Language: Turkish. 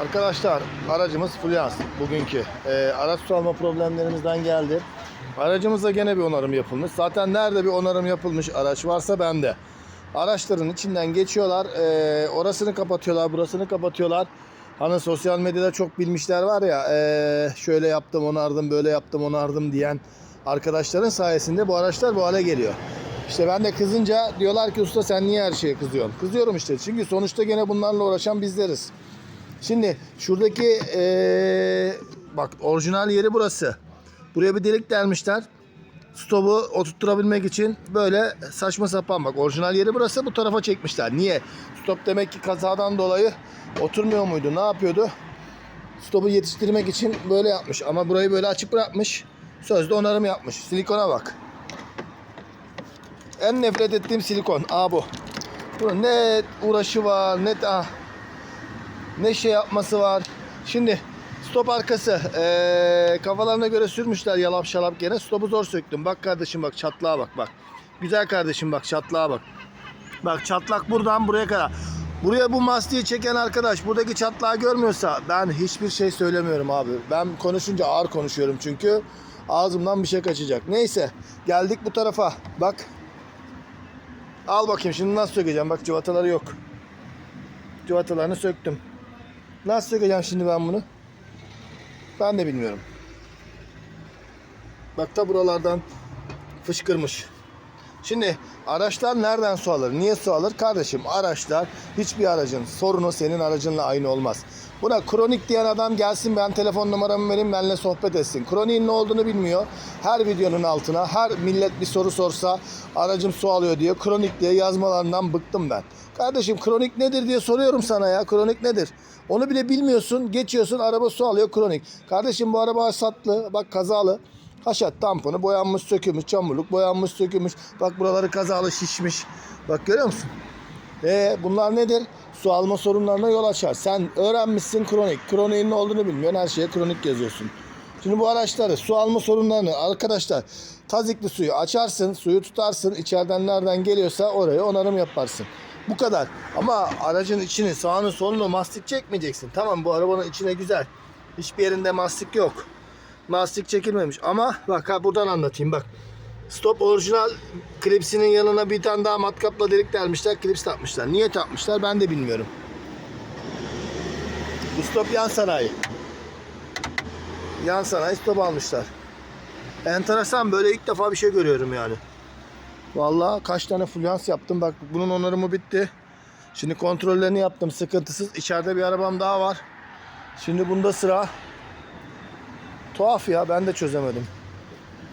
Arkadaşlar aracımız Fluence bugünkü. Ee, araç su alma problemlerimizden geldi. Aracımıza gene bir onarım yapılmış. Zaten nerede bir onarım yapılmış araç varsa bende. Araçların içinden geçiyorlar. ee, orasını kapatıyorlar, burasını kapatıyorlar. Hani sosyal medyada çok bilmişler var ya ee, şöyle yaptım onardım, böyle yaptım onardım diyen arkadaşların sayesinde bu araçlar bu hale geliyor. İşte ben de kızınca diyorlar ki usta sen niye her şeye kızıyorsun? Kızıyorum işte çünkü sonuçta gene bunlarla uğraşan bizleriz. Şimdi şuradaki eee, bak orijinal yeri burası. Buraya bir delik delmişler. Stopu oturtturabilmek için böyle saçma sapan bak orijinal yeri burası bu tarafa çekmişler. Niye? Stop demek ki kazadan dolayı oturmuyor muydu? Ne yapıyordu? Stopu yetiştirmek için böyle yapmış ama burayı böyle açık bırakmış. Sözde onarım yapmış. Silikona bak. En nefret ettiğim silikon. Aa bu. Bunun ne uğraşı var ne ah, ne şey yapması var. Şimdi stop arkası ee, kafalarına göre sürmüşler yalap şalap gene. Stopu zor söktüm. Bak kardeşim bak çatlağa bak bak. Güzel kardeşim bak çatlağa bak. Bak çatlak buradan buraya kadar. Buraya bu mastiği çeken arkadaş buradaki çatlağı görmüyorsa ben hiçbir şey söylemiyorum abi. Ben konuşunca ağır konuşuyorum çünkü ağzımdan bir şey kaçacak. Neyse geldik bu tarafa. Bak. Al bakayım şimdi nasıl sökeceğim. Bak cıvataları yok. Cıvatalarını söktüm. Nasıl sökeceğim şimdi ben bunu? Ben de bilmiyorum. Bak da buralardan fışkırmış. Şimdi araçlar nereden su alır? Niye su alır? Kardeşim araçlar hiçbir aracın sorunu senin aracınla aynı olmaz. Buna kronik diyen adam gelsin ben telefon numaramı vereyim benimle sohbet etsin. Kroniğin ne olduğunu bilmiyor. Her videonun altına her millet bir soru sorsa aracım su alıyor diye kronik diye yazmalarından bıktım ben. Kardeşim kronik nedir diye soruyorum sana ya. Kronik nedir? Onu bile bilmiyorsun. Geçiyorsun araba su alıyor kronik. Kardeşim bu araba hasatlı. Bak kazalı. Haşat tamponu boyanmış sökülmüş. Çamurluk boyanmış sökülmüş. Bak buraları kazalı şişmiş. Bak görüyor musun? E bunlar nedir? Su alma sorunlarına yol açar. Sen öğrenmişsin kronik. Kroniğin ne olduğunu bilmiyorsun. Her şeye kronik yazıyorsun. Şimdi bu araçları su alma sorunlarını arkadaşlar tazikli suyu açarsın, suyu tutarsın. içeriden nereden geliyorsa oraya onarım yaparsın. Bu kadar. Ama aracın içini, sağını, solunu mastik çekmeyeceksin. Tamam bu arabanın içine güzel. Hiçbir yerinde mastik yok. Mastik çekilmemiş ama bak ha buradan anlatayım bak. Stop orijinal klipsinin yanına bir tane daha matkapla delik delmişler, klips takmışlar. Niye takmışlar ben de bilmiyorum. Bu stop yan sanayi. Yan sanayi stop almışlar. Enteresan böyle ilk defa bir şey görüyorum yani. Vallahi kaç tane fulyans yaptım. Bak bunun onarımı bitti. Şimdi kontrollerini yaptım sıkıntısız. İçeride bir arabam daha var. Şimdi bunda sıra. Tuhaf ya ben de çözemedim.